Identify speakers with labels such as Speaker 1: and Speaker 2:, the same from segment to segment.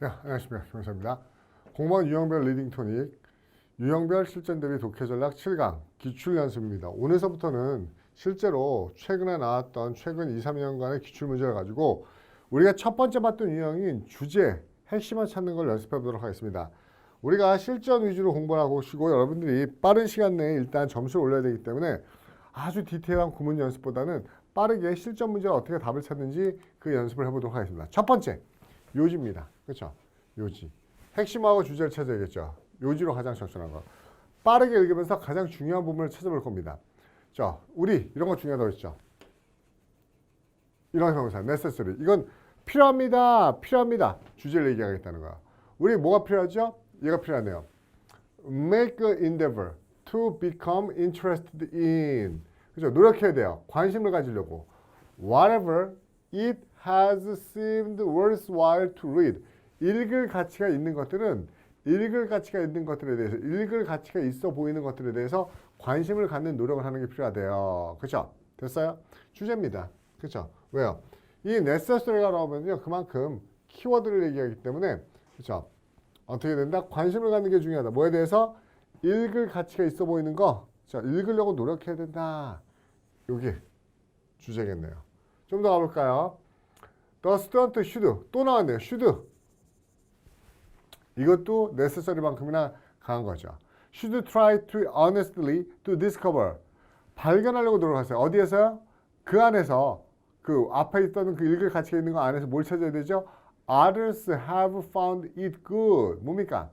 Speaker 1: 네, 안녕하십니까. 김원사입니다. 공무원 유형별 리딩 토닉, 유형별 실전 대비 독해 전략 7강 기출 연습입니다. 오늘서부터는 실제로 최근에 나왔던 최근 2, 3년간의 기출 문제를 가지고 우리가 첫 번째 봤던 유형인 주제, 핵심을 찾는 걸 연습해 보도록 하겠습니다. 우리가 실전 위주로 공부를 하고 오시고 여러분들이 빠른 시간 내에 일단 점수를 올려야 되기 때문에 아주 디테일한 구문 연습보다는 빠르게 실전 문제를 어떻게 답을 찾는지 그 연습을 해보도록 하겠습니다. 첫 번째, 요지입니다. 그렇죠? 요지. 핵심하고 주제를 찾아야겠죠. 요지로 가장 적절한 거. 빠르게 읽으면서 가장 중요한 부분을 찾아볼 겁니다. 자, 우리 이런 거 중요하다고 했죠. 이런 형사, necessary. 이건 필요합니다. 필요합니다. 주제를 얘기하겠다는 거야. 우리 뭐가 필요하죠? 얘가 필요하네요. Make a endeavor to become interested in. 그죠? 노력해야 돼요. 관심을 가지려고. Whatever it has seemed worthwhile to read. 읽을 가치가 있는 것들은 읽을 가치가 있는 것들에 대해서 읽을 가치가 있어 보이는 것들에 대해서 관심을 갖는 노력을 하는 게 필요하대요. 그렇죠? 됐어요? 주제입니다. 그렇죠? 왜요? 이 necessary가 나오면요. 그만큼 키워드를 얘기하기 때문에 그렇죠? 어떻게 된다? 관심을 갖는 게 중요하다. 뭐에 대해서 읽을 가치가 있어 보이는 거. 자, 읽으려고 노력해야 된다. 요게 주제겠네요. 좀 더 가볼까요? The student should 또 나왔네요. should 이것도 necessary만큼이나 강한 거죠. should try to honestly to discover 발견하려고 노력하세요. 어디에서요? 그 안에서 그 앞에 있던 그 읽을 가치가 있는 거 안에서 뭘 찾아야 되죠? Others have found it good. 뭡니까?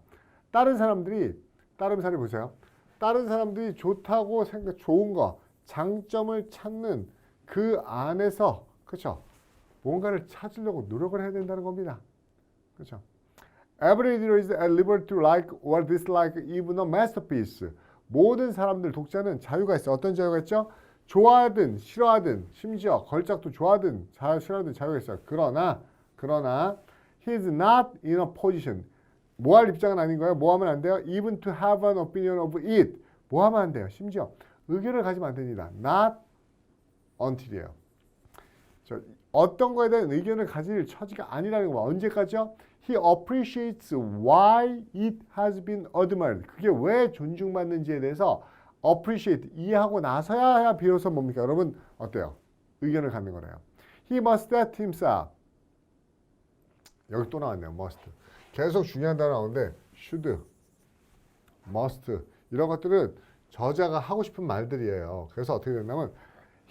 Speaker 1: 다른 사람들이 다른 사람이 보세요. 다른 사람들이 좋다고 생각 좋은 거 장점을 찾는 그 안에서 그렇죠? 뭔가를 찾으려고 노력을 해야 된다는 겁니다. 그렇죠? Every reader is at liberty to like or dislike even a masterpiece. 모든 사람들 독자는 자유가 있어. 어떤 자유가 있죠? 좋아하든 싫어하든 심지어 걸작도 좋아하든 자 싫어하든 자유가 있어요. 그러나 그러나 he is not in a position. 뭐 할 입장은 아닌 거예요. 뭐 하면 안 돼요? Even to have an opinion of it. 뭐 하면 안 돼요. 심지어 의견을 가지면 안 됩니다. Not until이에요. 저, 어떤 거에 대한 의견을 가질 처지가 아니라는 거. 언제까지요? He appreciates why it has been admired. 그게 왜 존중받는지에 대해서 appreciate 이해하고 나서야 비로소 뭡니까? 여러분 어때요? 의견을 갖는 거래요. He must set himself. 여기 또 나왔네요. must. 계속 중요한 단어 나오는데 should, must 이런 것들은 저자가 하고 싶은 말들이에요. 그래서 어떻게 된다면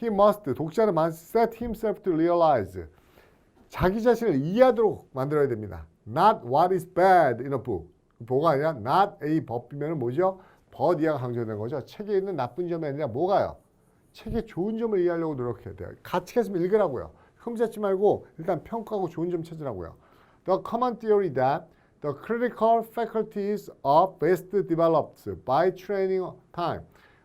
Speaker 1: he must 독자는 must set himself to realize 자기 자신을 이해하도록 만들어야 됩니다. Not what is bad in a book. 뭐가 아니라 not a 법이면 뭐죠? 이하가 강조되는 거죠. 책에 있는 나쁜 점이 아니라 뭐가요? 책의 좋은 점을 이해하려고 노력해야 돼요. 같이 했으면 읽으라고요. 흠잡지 말고 일단 평가하고 좋은 점 찾으라고요. The common theory that the critical faculties are best developed by training time.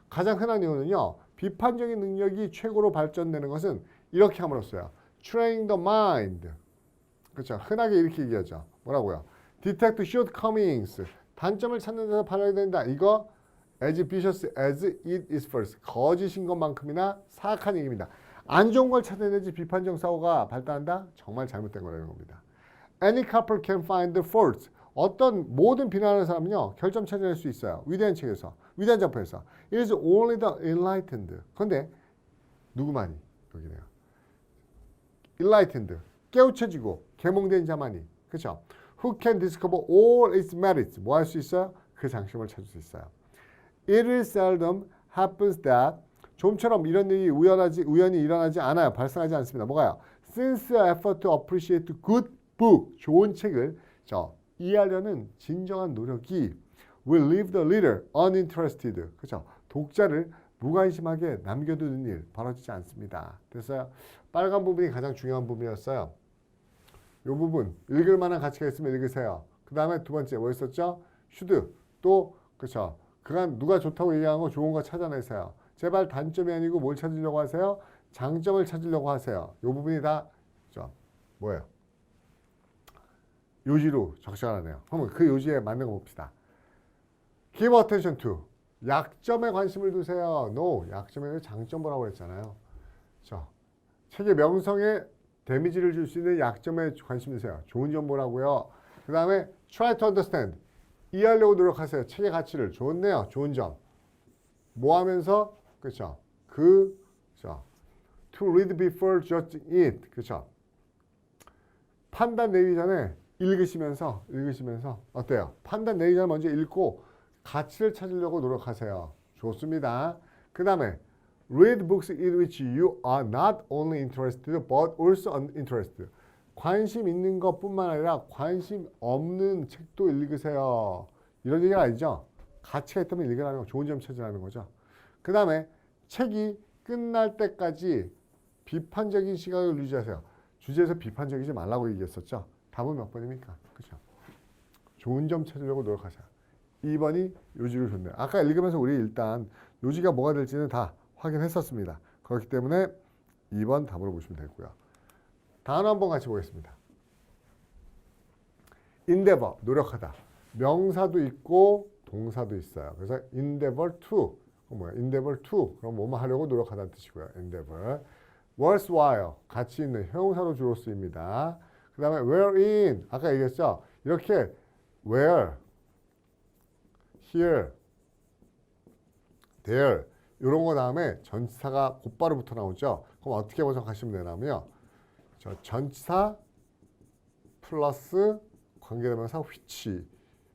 Speaker 1: 가장 흔한 이유는요. 비판적인 능력이 최고로 발전되는 것은 이렇게 함으로써요. Train the mind. 그렇죠. 흔하게 이렇게 얘기하죠. 뭐라고요? Detect shortcomings. 단점을 찾는 데서 발휘해야 된다. 이거 as vicious as it is first. 거짓인 것만큼이나 사악한 얘기입니다. 안 좋은 걸 찾아내지 비판적 사고가 발달한다? 정말 잘못된 거라는 겁니다. Any couple can find faults. 어떤 모든 비난하는 사람은요 결점 찾아낼 수 있어요. 위대한 책에서 위대한 작품에서 It is only the enlightened. 그런데 누구만이 여기네요. enlightened 깨우쳐지고 계몽된 자만이 그렇죠? Who can discover all its merits? 뭐 할 수 있어요? 그 장점을 찾을 수 있어요. It is seldom happens that 좀처럼 이런 일이 우연하지 우연히 일어나지 않아요. 발생하지 않습니다. 뭐가요? Sincere effort to appreciate good book 좋은 책을 저 이해하려는 진정한 노력이 will leave the reader uninterested. 그렇죠? 독자를 무관심하게 남겨두는 일 벌어지지 않습니다. 됐어요? 빨간 부분이 가장 중요한 부분이었어요. 이 부분 읽을 만한 가치가 있으면 읽으세요. 그 다음에 두 번째 뭐 있었죠? should 또 그렇죠. 그간 누가 좋다고 얘기한 거 좋은 거 찾아내세요. 제발 단점이 아니고 뭘 찾으려고 하세요? 장점을 찾으려고 하세요. 이 부분이 다 그렇죠? 뭐예요? 요지로 적절하네요. 그러면 그 요지에 맞는 거 봅시다. Give attention to 약점에 관심을 두세요. No, 약점에 장점 보라고 그랬잖아요. 자, 책의 명성에 데미지를 줄 수 있는 약점에 관심 두세요. 좋은 점 보라고요. 그 다음에 try to understand. 이해하려고 노력하세요. 책의 가치를. 좋네요. 좋은 점. 뭐 하면서? 그쵸. 그, 그쵸. to read before judging it. 그쵸. 판단 내리기 전에 읽으시면서, 읽으시면서, 어때요? 판단 내리기 전에 먼저 읽고 가치를 찾으려고 노력하세요. 좋습니다. 그 다음에 read books in which you are not only interested but also uninterested. 관심 있는 것뿐만 아니라 관심 없는 책도 읽으세요. 이런 얘기가 아니죠. 가치가 있다면 읽으라는 거, 좋은 점 찾으라는 거죠. 그 다음에 책이 끝날 때까지 비판적인 시각을 유지하세요. 주제에서 비판적이지 말라고 얘기했었죠. 답은 몇 번입니까? 그렇죠. 좋은 점 찾으려고 노력하세요. 2번이 요지로 좋네요. 아까 읽으면서 우리 일단 요지가 뭐가 될지는 다 확인했었습니다. 그렇기 때문에 2번 답으로 보시면 되고요. 단어 한번 같이 보겠습니다. endeavor, 노력하다. 명사도 있고 동사도 있어요. 그래서 endeavor to, 뭐야? endeavor to, 그럼 뭐뭐 하려고 노력하다는 뜻이고요. endeavor. worthwhile, 가치 있는 형용사로 주로 쓰입니다. 그 다음에 wherein, 아까 얘기했죠? 이렇게 where, here, there 이런 거 다음에 전치사가 곧바로 붙어 나오죠. 그럼 어떻게 번역하시면 되냐면요. 저 전치사 플러스 관계대명사 which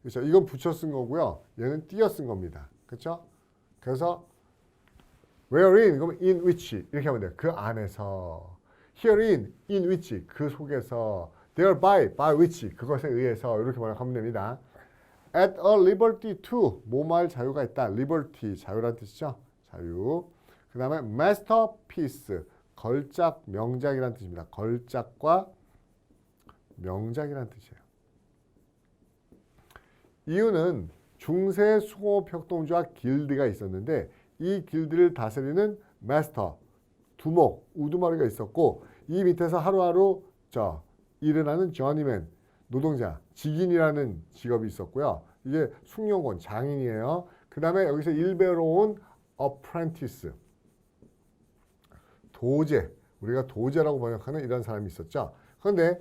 Speaker 1: 그렇죠. 이건 붙여 쓴 거고요. 얘는 띄어 쓴 겁니다. 그렇죠? 그래서 wherein 그러면 in which 이렇게 하면 돼요. 그 안에서 herein in which 그 속에서 thereby by which 그것에 의해서 이렇게 번역하면 됩니다. at a liberty to 뭐뭐할 자유가 있다. liberty 자유란 뜻이죠. 자유. 그 다음에 masterpiece 걸작 명작이란 뜻입니다. 걸작과 명작이란 뜻이에요. 이유는 중세 수공업 협동조와 길드가 있었는데 이 길드를 다스리는 마스터 두목 우두머리가 있었고 이 밑에서 하루하루 저 일어나는 저니맨 노동자 직인이라는 직업이 있었고요. 이게 숙련권 장인이에요. 그 다음에 여기서 일배로 온 apprentice 도제 우리가 도제라고 번역하는 이런 사람이 있었죠. 그런데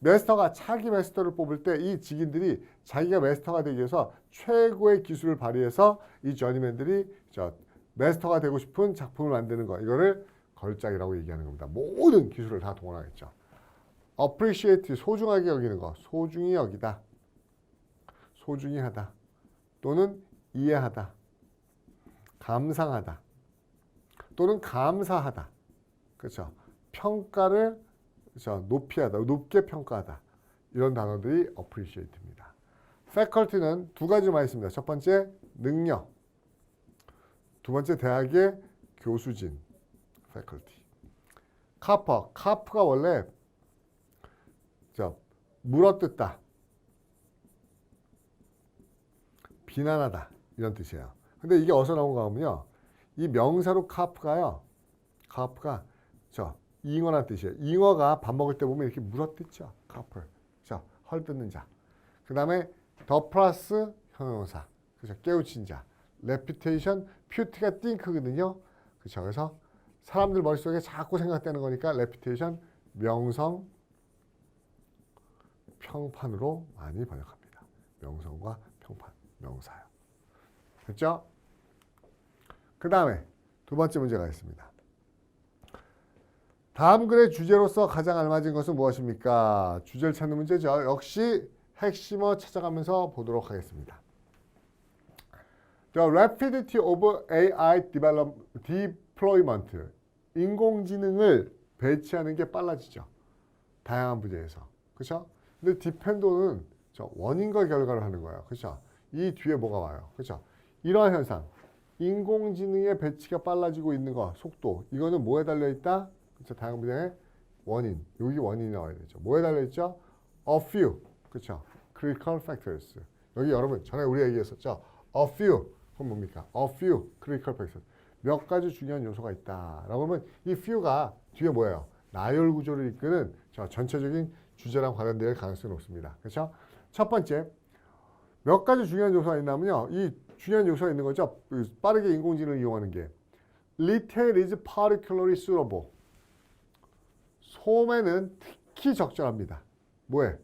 Speaker 1: 메스터가 차기 메스터를 뽑을 때 이 직인들이 자기가 메스터가 되기 위해서 최고의 기술을 발휘해서 이 저니맨들이 저 메스터가 되고 싶은 작품을 만드는 거 이거를 걸작이라고 얘기하는 겁니다. 모든 기술을 다 동원하겠죠. appreciate 소중하게 여기는 거 소중히 여기다 소중히 하다 또는 이해하다 감상하다 또는 감사하다. 그렇죠? 평가를 그렇죠? 높이 하다 높게 평가하다. 이런 단어들이 appreciate입니다. Faculty는 두 가지만 있습니다. 첫 번째 능력. 두 번째 대학의 교수진 faculty. 카퍼. 카프가 원래 자, 물어뜯다, 비난하다. 이런 뜻이에요. 근데 이게 어디서 나온가 하면요. 이 명사로 카프가요. 카프가 저 잉어란 뜻이에요. 잉어가 밥 먹을 때 보면 이렇게 물어뜯죠. 카프. 자, 헐뜯는 자. 그 다음에 더 플러스 형용사. 그죠. 깨우친 자. 레피테이션, 퓨트가 띵크거든요. 그죠. 그래서 사람들 머릿속에 자꾸 생각되는 거니까 레피테이션, 명성, 평판으로 많이 번역합니다. 명성과 평판, 명사요. 됐죠? 그 다음에 두 번째 문제가 있습니다. 다음 글의 주제로서 가장 알맞은 것은 무엇입니까? 주제를 찾는 문제죠. 역시 핵심어 찾아가면서 보도록 하겠습니다. The rapidity of AI deployment. 인공지능을 배치하는 게 빨라지죠. 다양한 분야에서. 그렇죠? 근데 디펜도는 저 원인과 결과를 하는 거예요. 그렇죠? 이 뒤에 뭐가 와요. 그렇죠? 이러한 현상. 인공지능의 배치가 빨라지고 있는 거, 속도. 이거는 뭐에 달려 있다? 그렇죠? 다양한 분야의 원인. 여기 원인이 나와야 되죠. 뭐에 달려 있죠? A few. 그렇죠? Critical factors. 여기 여러분 전에 우리 얘기했었죠. A few. 그건 뭡니까? A few critical factors. 몇 가지 중요한 요소가 있다 라고 하면 이 few가 뒤에 뭐예요? 나열 구조를 이끄는 저 전체적인 주제랑 관련될 가능성이 높습니다. 그렇죠? 첫 번째, 몇 가지 중요한 요소가 있냐면요. 이 중요한 요소가 있는 거죠. 그 빠르게 인공지능을 이용하는 게. Retail is particularly suitable. 소매는 특히 적절합니다. 뭐에?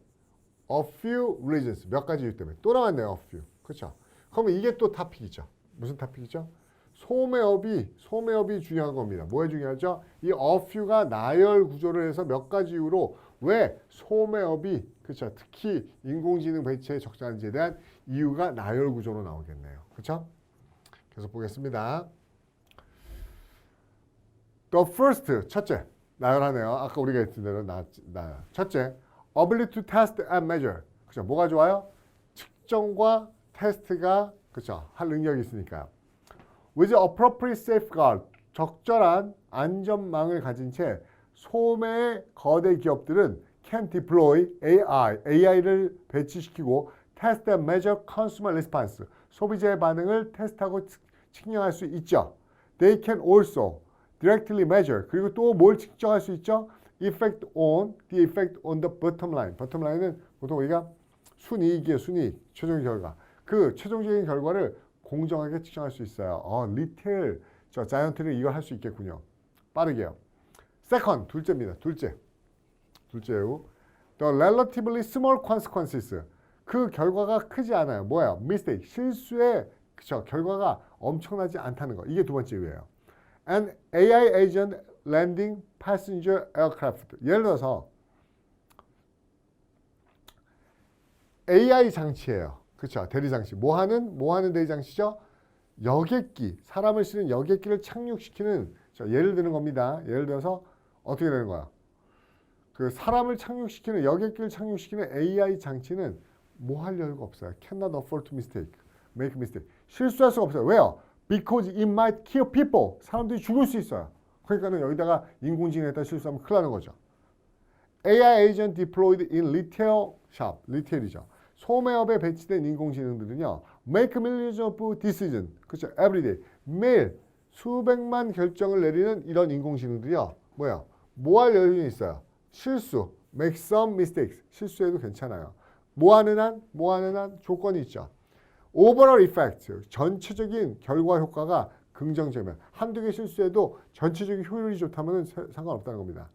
Speaker 1: A few reasons. 몇 가지 이유 때문에. 또 나왔네요. A few. 그렇죠? 그러면 이게 또 타픽이죠. 무슨 타픽이죠? 소매업이 소매업이 중요한 겁니다. 뭐에 중요하죠? 이 a few가 나열 구조를 해서 몇 가지 이유로 왜 소매업이 그렇죠? 특히 인공지능 배치에 적절한지에 대한 이유가 나열 구조로 나오겠네요. 그렇죠? 계속 보겠습니다. The first 첫째 나열하네요. 아까 우리가 했던 대로 나, 나 첫째 ability to test and measure 그죠? 뭐가 좋아요? 측정과 테스트가 그죠? 할 능력이 있으니까요. with appropriate safeguard 적절한 안전망을 가진 채 소매 거대 기업들은 can deploy AI AI를 배치시키고 test and measure consumer response 소비자의 반응을 테스트하고 측- 측량할 수 있죠. They can also directly measure 그리고 또 뭘 측정할 수 있죠? effect on the effect on the bottom line. bottom line은 보통 우리가 순이익이에요. 순이익. 최종 결과. 그 최종적인 결과를 공정하게 측정할 수 있어요. 어, 리테일 저 자이언트는 이걸 할 수 있겠군요. 빠르게요. second 둘째입니다. 둘째. 둘째요. The relatively small consequences. 그 결과가 크지 않아요. 뭐야? mistake. 실수의 그쵸 결과가 엄청나지 않다는 거. 이게 두 번째 이유예요. An AI agent landing passenger aircraft. 예를 들어서 AI 장치예요. 그렇죠? 대리 장치. 뭐 하는 뭐 하는 대리 장치죠? 여객기, 사람을 실은 여객기를 착륙시키는 자, 예를 드는 겁니다. 예를 들어서 어떻게 되는 거야? 그 사람을 착륙시키는 여객기를 착륙시키는 AI 장치는 뭐 할 여유가 없어요. Cannot afford to mistake, make mistake. 실수할 수가 없어요. 왜요? Because it might kill people. 사람들이 죽을 수 있어요. 그러니까는 여기다가 인공지능에다 실수하면 큰일 나는 거죠. AI agent deployed in retail shop, 리테일이죠. 소매업에 배치된 인공지능들은요, make millions of decisions, 그렇죠? Every day, 매일 수백만 결정을 내리는 이런 인공지능들이요, 뭐야? 뭐할 여유는 있어요? 실수, make some mistakes, 실수해도 괜찮아요. 뭐 하는 한, 뭐 하는 한 조건이 있죠. overall effect, 전체적인 결과 효과가 긍정적이면 한두 개 실수해도 전체적인 효율이 좋다면 상관없다는 겁니다.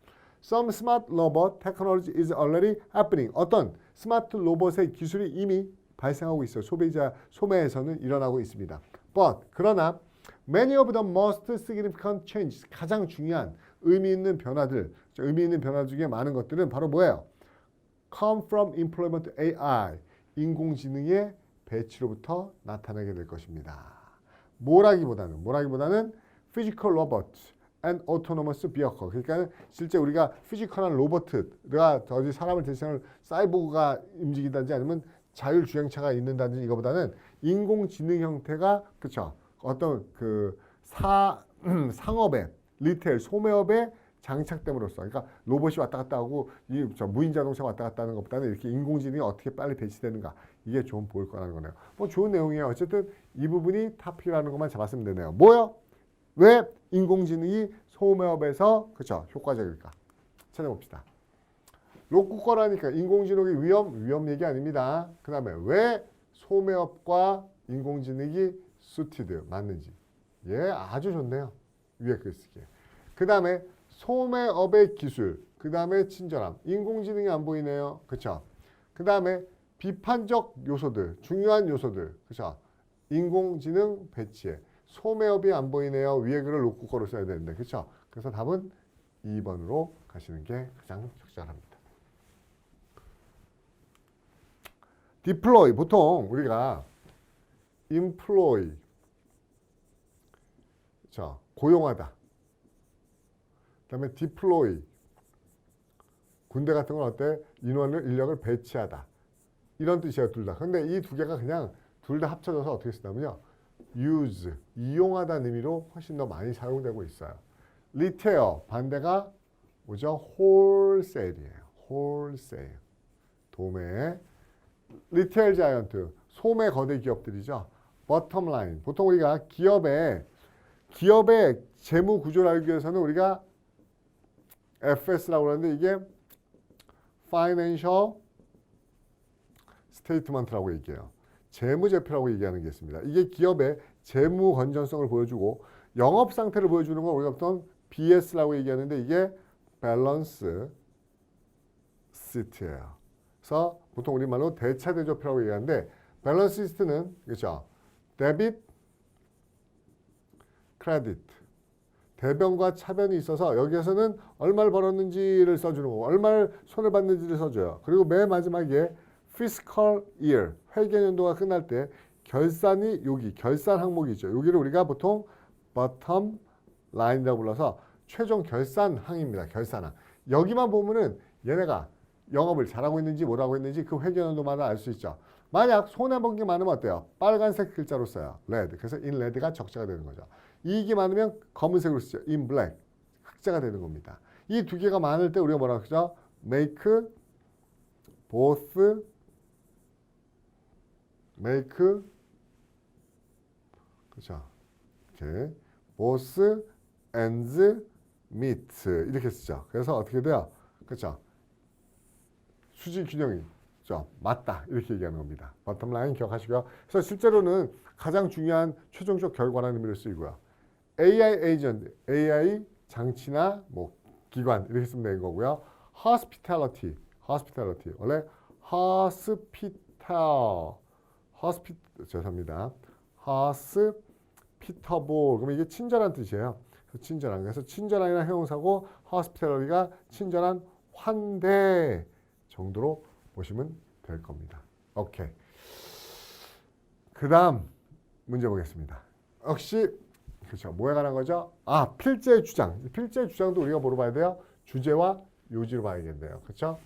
Speaker 1: Some smart robot technology is already happening. 어떤 스마트 로봇의 기술이 이미 발생하고 있어요. 소비자 소매에서는 일어나고 있습니다. But 그러나 many of the most significant changes 가장 중요한 의미 있는 변화들, 의미 있는 변화 중에 많은 것들은 바로 뭐예요? Come from employment AI 인공지능의 배치로부터 나타나게 될 것입니다. 뭐라기보다는 뭐라기보다는 physical robots and autonomous vehicle. 그러니까 실제 우리가 피지컬한 로봇가 어디 사람을 대신할 사이보그가 움직이든지 아니면 자율주행차가 있는다든지 이거보다는 인공지능 형태가 그렇죠. 어떤 그 사 상업에 리테일 소매업에 장착됨으로써 그러니까 로봇이 왔다 갔다 하고 이저 무인 자동차 왔다 갔다 하는 것보다는 이렇게 인공지능이 어떻게 빨리 배치되는가 이게 좀 보일 거라는 거네요. 뭐 좋은 내용이에요. 어쨌든 이 부분이 탑픽이라는 것만 잡았으면 되네요. 뭐요? 왜 인공지능이 소매업에서 그쵸 효과적일까? 찾아봅시다. 로쿠커라니까 인공지능의 위험 위험 얘기 아닙니다. 그 다음에 왜 소매업과 인공지능이 수티드 맞는지 예 아주 좋네요. 위에 글쓰기. 그 다음에 소매업의 기술. 그 다음에 친절함. 인공지능이 안 보이네요. 그쵸? 그 다음에 비판적 요소들, 중요한 요소들. 그쵸? 인공지능 배치에. 소매업이 안 보이네요. 위에 글을 놓고 걸어 써야 되는데. 그쵸? 그래서 답은 2번으로 가시는 게 가장 적절합니다. deploy. 보통 우리가 employ. 자, 고용하다. 그다음에 deploy 군대 같은 건 어때? 인원을 인력을 배치하다 이런 뜻이에요 둘 다. 근데 이 두 개가 그냥 둘 다 합쳐져서 어떻게 쓰냐면요 use 이용하다는 의미로 훨씬 더 많이 사용되고 있어요. retail 반대가 뭐죠? wholesale이에요. wholesale 도매 리테일 자이언트 소매 거대 기업들이죠. bottom line 보통 우리가 기업의 기업의 재무 구조를 알기 위해서는 우리가 FS라고 하는데 이게 Financial Statement라고 얘기해요. 재무제표라고 얘기하는 게 있습니다. 이게 기업의 재무 건전성을 보여주고 영업 상태를 보여주는 건 우리가 보통 BS라고 얘기하는데 이게 Balance Sheet예요. 그래서 보통 우리말로 대차대조표라고 얘기하는데 밸런스 시스트는 그렇죠. 데빗, 크레딧. 대변과 차변이 있어서 여기에서는 얼마를 벌었는지를 써주는 거고 얼마를 손을 받는지를 써줘요. 그리고 맨 마지막에 fiscal year 회계연도가 끝날 때 결산이 여기 결산 항목이 있죠. 여기를 우리가 보통 bottom line이라고 불러서 최종 결산항입니다. 결산항. 여기만 보면은 얘네가 영업을 잘하고 있는지 못하고 있는지 그 회계연도마다 알 수 있죠. 만약 손해 본 게 많으면 어때요? 빨간색 글자로 써요. red. 그래서 in red가 적자가 되는 거죠. 이익이 많으면 검은색으로 쓰죠. in black. 흑자가 되는 겁니다. 이 두 개가 많을 때 우리가 뭐라고 하죠? make both make 그렇죠. 이렇게 both ends meet 이렇게 쓰죠. 그래서 어떻게 돼요? 그렇죠. 수지 균형이 죠 맞다 이렇게 얘기하는 겁니다. 버텀 라인 기억하시고요. 그래서 실제로는 가장 중요한 최종적 결과라는 의미를 쓰이고요. AI 에이전트, AI 장치나 뭐 기관 이렇게 쓰면 되는 거고요. hospitality, hospitality 원래 hospital, hospit 죄송합니다. hospitable 그러면 이게 친절한 뜻이에요. 친절한 그래서 친절한이나 형용사고 hospitality가 친절한 환대 정도로 보시면 될 겁니다. 오케이. 그 다음 문제 보겠습니다. 역시 그렇죠. 뭐에 관한 거죠? 아 필제 주장. 필제 주장도 우리가 뭐로 봐야 돼요? 주제와 요지로 봐야겠네요. 그렇죠?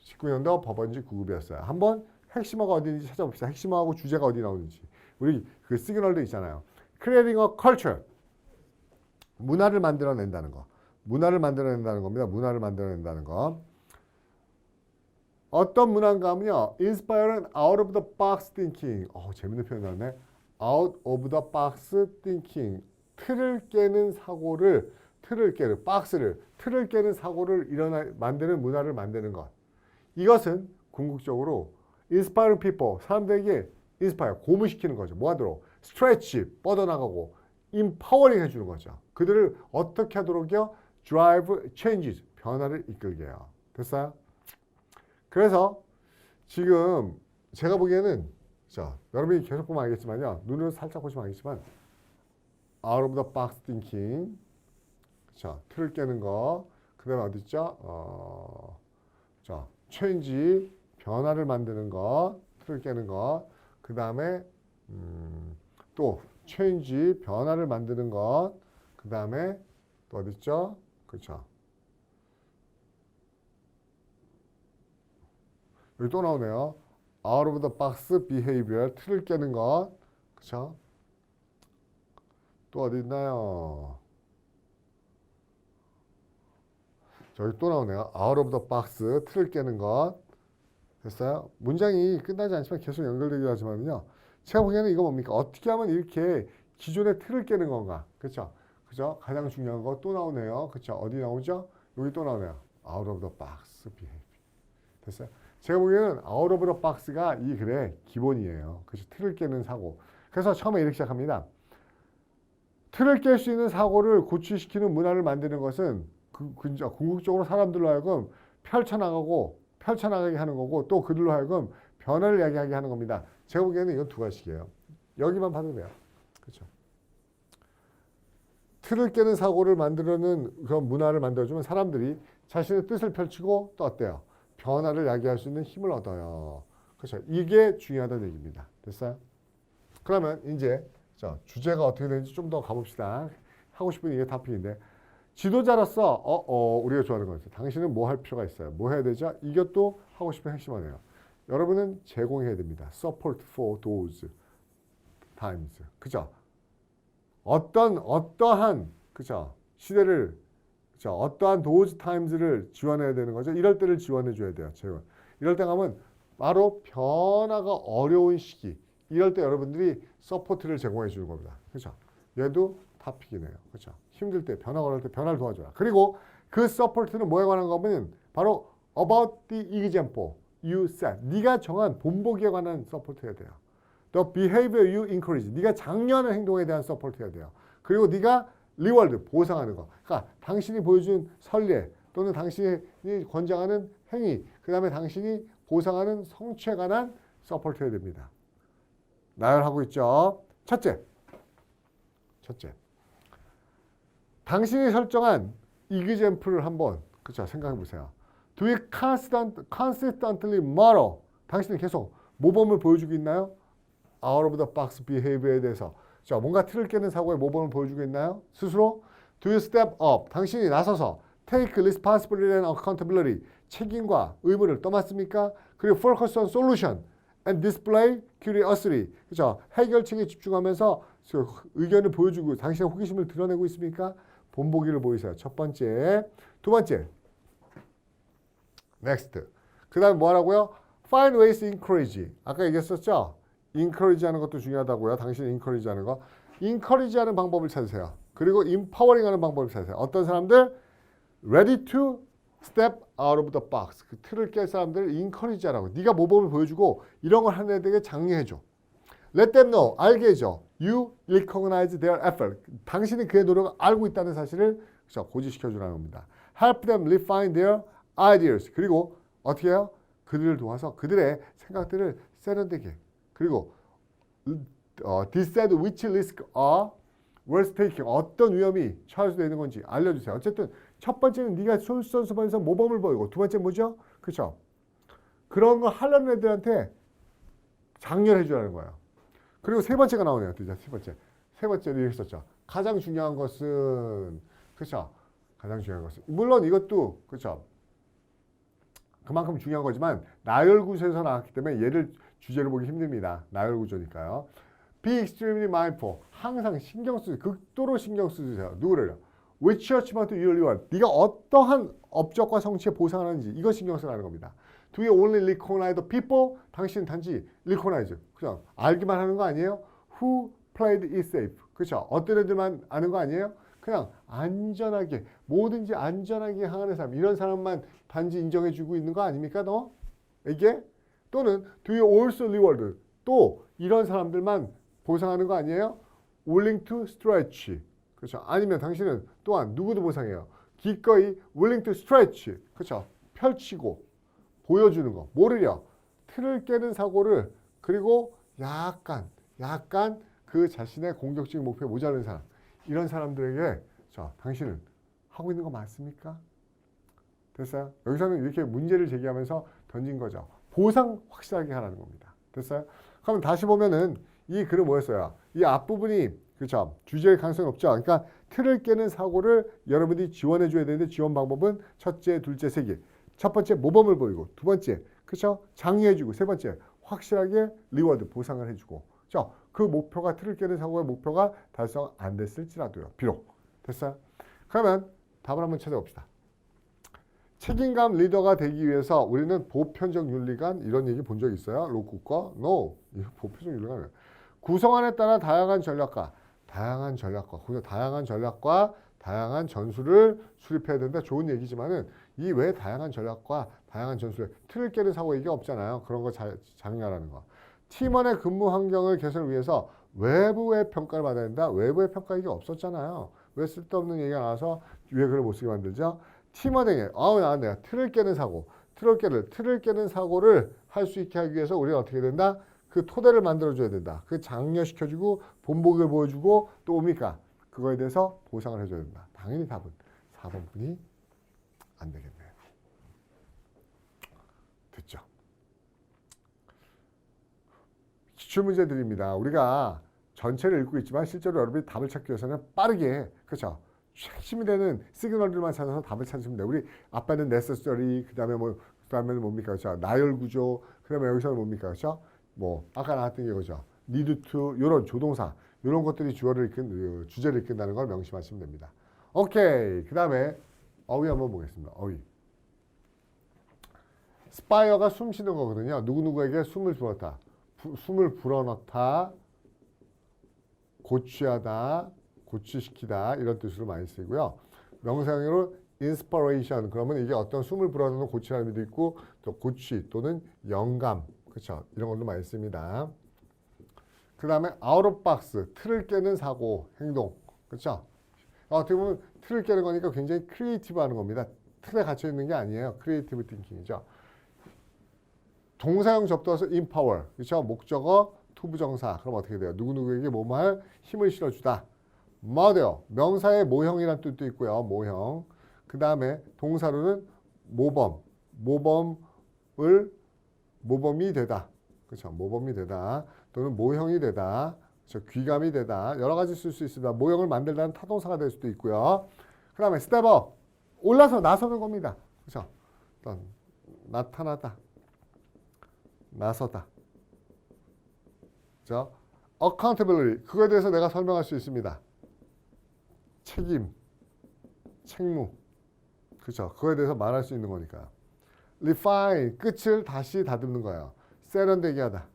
Speaker 1: 19년도 법원지 9급이었어요. 한번 핵심어가 어디인지 찾아봅시다. 핵심어하고 주제가 어디 나오는지. 우리 그 시그널도 있잖아요. Creating a culture. 문화를 만들어낸다는 거. 문화를 만들어낸다는 겁니다. 문화를 만들어낸다는 거. 어떤 문화인가 하면요. Inspiring out of the box thinking. 어, 재밌는 표현 나왔네. Out of the box thinking. 틀을 깨는 사고를 틀을 깨는 박스를 틀을 깨는 사고를 일어나 만드는 문화를 만드는 것. 이것은 궁극적으로 inspiring people 사람들에게 inspire 고무시키는 거죠. 뭐하도록 stretch 뻗어나가고 empowering 해주는 거죠. 그들을 어떻게 하도록요? drive changes 변화를 이끌게 해요. 됐어요? 그래서 지금 제가 보기에는 자 여러분이 계속 보면 알겠지만요. 눈을 살짝 보시면 알겠지만 out of the box thinking 자 틀을 깨는 거 그 다음에 어디 있죠? 어, 자 change 변화를 만드는 거 틀을 깨는 거 그 다음에 음, 또 change 변화를 만드는 것 그 다음에 또 어디 있죠? 그렇죠. 여기 또 나오네요. out of the box behavior 틀을 깨는 것 그렇죠? 또 어디 있나요? 저기 또 나오네요. out of the box 틀을 깨는 것 됐어요? 문장이 끝나지 않지만 계속 연결되기도 하지만요. 제가 보기에는 이거 뭡니까? 어떻게 하면 이렇게 기존의 틀을 깨는 건가? 그렇죠? 그죠? 가장 중요한 거 또 나오네요. 그렇죠? 어디 나오죠? 여기 또 나오네요. out of the box behavior 됐어요? 제가 보기에는 out of the box가 이 글의 기본이에요. 그래서 틀을 깨는 사고. 그래서 처음에 이렇게 시작합니다. 틀을 깰 수 있는 사고를 고취시키는 문화를 만드는 것은 그, 그, 궁극적으로 사람들로 하여금 펼쳐나가고 펼쳐나가게 하는 거고 또 그들로 하여금 변화를 이야기하게 하는 겁니다. 제가 보기에는 이건 두 가지예요. 여기만 돼요. 그렇죠. 틀을 깨는 사고를 만들어는 그런 문화를 만들어주면 사람들이 자신의 뜻을 펼치고 또 어때요? 변화를 야기할 수 있는 힘을 얻어요. 그렇죠. 이게 중요하다는 얘기입니다. 됐어요? 그러면 이제 자, 주제가 어떻게 되는지 좀 더 가봅시다. 하고 싶은 이게 답변인데 지도자로서 어, 어, 우리가 좋아하는 거죠. 당신은 뭐 할 필요가 있어요? 뭐 해야 되죠? 이것도 하고 싶은 핵심이네요. 여러분은 제공해야 됩니다. Support for those times. 그죠? 어떤 어떠한 그죠? 시대를 그죠? 어떠한 those times를 지원해야 되는 거죠. 이럴 때를 지원해 줘야 돼요. 제가 이럴 때 가면 바로 변화가 어려운 시기. 이럴 때 여러분들이 서포트를 제공해 주는 겁니다. 그죠? 얘도 타픽이네요. 그죠? 힘들 때 변화가 어려울 때 변화를 도와줘라. 그리고 그 서포트는 뭐에 관한 거면 바로 about the example you set. 네가 정한 본보기에 관한 서포트 해야 돼요. The behavior you encourage. 네가 장려하는 행동에 대한 서포트 해야 돼요. 그리고 네가 리월드 보상하는 거. 그러니까 당신이 보여준 선례 또는 당신이 권장하는 행위, 그 다음에 당신이 보상하는 성취에 관한 서포트해야 됩니다. 나열하고 있죠. 첫째. 첫째. 당신이 설정한 이그젠플을 한번 그쵸 생각해 보세요. Do you constant, consistently model? 당신은 계속 모범을 보여주고 있나요? Out of the box behavior에 대해서 자 뭔가 틀을 깨는 사고에 모범을 보여주고 있나요? 스스로 Do you step up? 당신이 나서서 take responsibility and accountability 책임과 의무를 떠맡습니까? 그리고 focus on solution and display curiosity 그죠? 해결책에 집중하면서 그 의견을 보여주고 당신의 호기심을 드러내고 있습니까? 본보기를 보이세요. 첫 번째. 두 번째. next. 그 다음에 뭐 하라고요? find ways to encourage. 아까 얘기했었죠? encourage 하는 것도 중요하다고요. 당신이 encourage 하는 거. encourage 하는 방법을 찾으세요. 그리고 empowering 하는 방법을 찾으세요. 어떤 사람들? ready to step out of the box. 그 틀을 깰 사람들을 encourage 하라고. 네가 모범을 보여주고 이런 걸 하는 애들에게 장려해줘. Let them know. 알게 해줘. You recognize their effort. 당신이 그의 노력을 알고 있다는 사실을 그렇죠, 고지시켜주라는 겁니다. Help them refine their ideas. 그리고 어떻게 해요? 그들을 도와서 그들의 생각들을 세련되게 그리고 어, decide which risk are worth taking. 어떤 위험이 처해져 건지 알려주세요. 어쨌든 첫 번째는 네가 솔선수범해서 모범을 보이고 두 번째 뭐죠? 그렇죠? 그런 거 하려는 애들한테 장려해 주라는 거예요. 그리고 세 번째가 나오네요. 드디어 세 번째. 세 이렇게 썼죠. 가장 중요한 것은 그렇죠. 가장 중요한 것은 물론 이것도 그렇죠. 그만큼 중요한 거지만 나열 구조에서 나왔기 때문에 얘를 주제로 보기 힘듭니다. 나열 구조니까요. Be extremely mindful. 항상 신경 쓰 극도로 신경 쓰세요. 누구를요? Which achievement you really want? 네가 어떠한 업적과 성취에 보상하는지 이거 신경 쓰라는 겁니다. Do you only recognize the people? 당신은 단지 recognize, 그죠? 알기만 하는 거 아니에요? Who played it safe? 그죠? 어떤 애들만 아는 거 아니에요? 그냥 안전하게 뭐든지 안전하게 향하는 사람 이런 사람만 단지 인정해주고 있는 거 아닙니까 너? 이게 또는 do you also reward? 또 이런 사람들만 보상하는 거 아니에요? willing to stretch 그렇죠? 아니면 당신은 또한 누구도 보상해요. 기꺼이 willing to stretch 그렇죠? 펼치고 보여주는 거 뭐를요? 틀을 깨는 사고를 그리고 약간 약간 그 자신의 공격적인 목표에 모자른 사람 이런 사람들에게 자 당신은 하고 있는 거 맞습니까? 됐어요? 여기서는 이렇게 문제를 제기하면서 던진 거죠. 보상 확실하게 하라는 겁니다. 됐어요? 그럼 다시 보면은 이 글은 뭐였어요? 이 앞부분이 그렇죠. 주제의 가능성이 없죠. 그러니까 틀을 깨는 사고를 여러분들이 지원해 줘야 되는데 지원 방법은 첫째, 둘째, 세 개. 첫 번째 모범을 보이고 두 번째 그렇죠? 장려해 주고 세 번째 확실하게 리워드 보상을 해 주고. 자, 그 목표가 틀을 깨는 사고의 목표가 달성 안 됐을지라도요. 비록 됐어요? 그러면 답을 한번 찾아봅시다. 책임감 리더가 되기 위해서 우리는 보편적 윤리관 이런 얘기 본 적 있어요? 로쿠과? No. 이거 보편적 윤리관 구성안에 따라 다양한 전략과 다양한 전략과 그냥 다양한 전략과 다양한 전술을 수립해야 된다. 좋은 얘기지만은 이 외에 다양한 전략과 다양한 전술 틀을 깨는 사고 이게 없잖아요. 그런 거 자, 장려하라는 거. 팀원의 근무 환경을 개선을 위해서 외부의 평가를 받아야 된다. 외부의 평가 이게 없었잖아요. 왜 쓸데없는 얘기가 나와서 왜 글을 못 쓰게 만들죠? 팀원에게 아우 나왔네요. 틀을 깨는 사고, 틀을 깨를 틀을 깨는 사고를 할 수 있게 하기 위해서 우리가 어떻게 된다? 그 토대를 만들어줘야 된다. 그 장려시켜주고 본보기를 보여주고 또 뭡니까? 그거에 대해서 보상을 해줘야 된다. 당연히 답은 4번뿐이 안 되겠네요. 됐죠? 기출문제들입니다. 우리가 전체를 읽고 있지만 실제로 여러분이 답을 찾기 위해서는 빠르게 그렇죠? 핵심이 되는 시그널들만 찾아서 답을 찾으면 돼요. 우리 아빠는 necessary, 그 다음에 뭐, 그 다음에는 뭡니까? 그렇죠? 나열 구조, 그 다음에 여기서는 뭡니까? 그렇죠? 뭐, 아까 나왔던 게 그죠? need to, 요런 조동사, 요런 것들이 주어를 이끈, 그 주제를 이끈다는 걸 명심하시면 됩니다. 오케이. 그 다음에 어휘 한번 보겠습니다. 어휘. 스파이어가 숨 쉬는 거거든요. 누구누구에게 숨을 불었다. 부, 숨을 불어넣다. 고취하다. 고취시키다. 이런 뜻으로 많이 쓰고요. 명사형으로 inspiration 그러면 이게 어떤 숨을 불어넣는 고취라는 의미도 있고 또 고취 또는 영감 그렇죠 이런 걸로 많이 씁니다. 그 다음에 box 틀을 깨는 사고 행동 그렇죠 어떻게 보면 틀을 깨는 거니까 굉장히 크리에이티브 하는 겁니다. 틀에 갇혀 있는 게 아니에요. 크리에이티브 띵킹이죠. 동사형 접두어서 empower. 그렇죠? 목적어 투부정사. 그럼 어떻게 돼요? 누구누구에게 뭐뭐 할 힘을 실어주다. 뭐가 돼요? 명사의 모형이라는 뜻도 있고요. 모형. 그 다음에 동사로는 모범. 모범을 모범이 되다. 그렇죠? 모범이 되다. 또는 모형이 되다. 그렇죠? 귀감이 되다. 여러 가지 쓸 수 있습니다. 모형을 만들다는 타동사가 될 수도 있고요. 그 다음에 스텝업. 올라서 나서는 겁니다. 그렇죠? 어떤 나타나다. 나서다. 그렇죠? accountability. 그거에 대해서 내가 설명할 수 있습니다. 책임, 책무. 그렇죠? 그거에 대해서 말할 수 있는 거니까. Refine. 끝을 다시 다듬는 거예요. 세련되게 하다.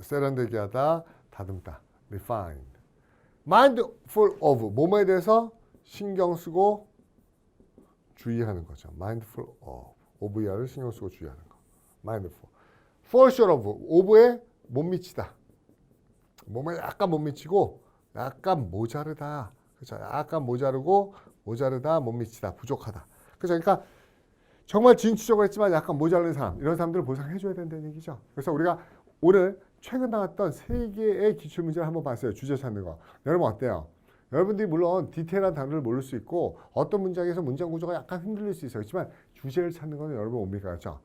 Speaker 1: 세련되게 하다, 다듬다. refined. mindful of. 뭐뭐에 대해서 신경 쓰고 주의하는 거죠. mindful of. of를 신경 쓰고 주의하는 거. mindful. fall short of. of에 못 미치다. 몸에 약간 못 미치고 약간 모자르다. 그렇죠? 약간 모자르고 모자르다, 못 미치다, 부족하다. 그러니까 정말 진취적으로 했지만 약간 모자른 사람 이런 사람들을 보상해줘야 된다는 얘기죠. 그래서 우리가 오늘 최근 나왔던 세 개의 기출 문제를 한번 봤어요. 주제 찾는 거. 여러분 어때요? 여러분들이 물론 디테일한 단어를 모를 수 있고 어떤 문장에서 문장 구조가 약간 흔들릴 수 있어요. 그렇지만 주제를 찾는 거는 여러분 뭡니까? 그렇죠?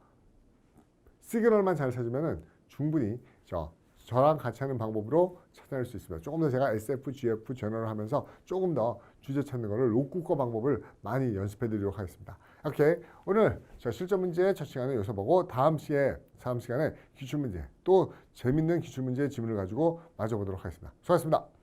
Speaker 1: 시그널만 잘 찾으면은 충분히 저 저랑 같이 하는 방법으로 찾아낼 수 있습니다. 조금 더 제가 SF, GF 전환을 하면서 조금 더 주제 찾는 거를 로쿠꺼 방법을 많이 연습해 드리도록 하겠습니다. 오케이. 오늘 저 실전 문제 첫 시간에 여기서 보고 다음 시에 다음 시간에 기출 문제 또 재밌는 기출 문제의 지문을 가지고 맞아 보도록 하겠습니다. 수고하셨습니다.